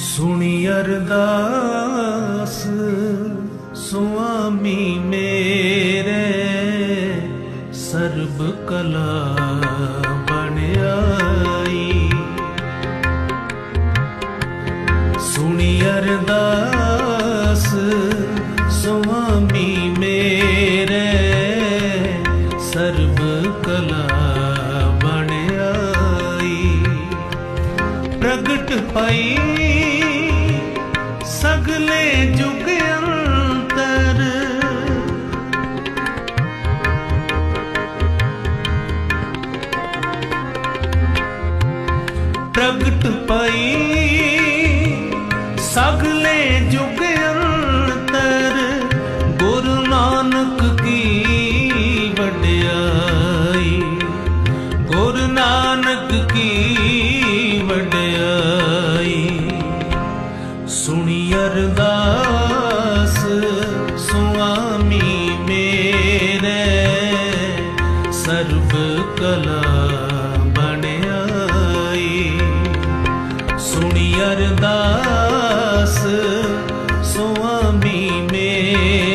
ਸੁਣੀ ਅਰਦਾਸ ਸੁਆਮੀ ਮੇਰੇ ਸਰਬ ਕਲਾ ਬਣਾਈ ਸੁਣੀ ਅਰਦਾਸ ਸੁਆਮੀ ਮੇਰੇ ਸਰਬ ਕਲਾ ਪ੍ਰਗਟ ਪਈ ਸਗਲੇ ਜੁਗ ਅੰਤਰ। ਪ੍ਰਗਟ ਪਈ ਸਗਲੇ ਜੁਗ ਅੰਤਰ। ਗੁਰੂ ਨਾਨਕ ਕੀ ਵਡਿਆਈ। ਗੁਰੂ ਨਾਨਕ ਕੀ ਸੁਣੀ ਅਰਦਾਸ ਸੁਆਮੀ ਮੇਰੇ ਸਰਬ ਕਲਾ ਬਣਾਈ ਸੁਣੀ ਅਰਦਾਸ ਸੁਆਮੀ ਮੇਰੇ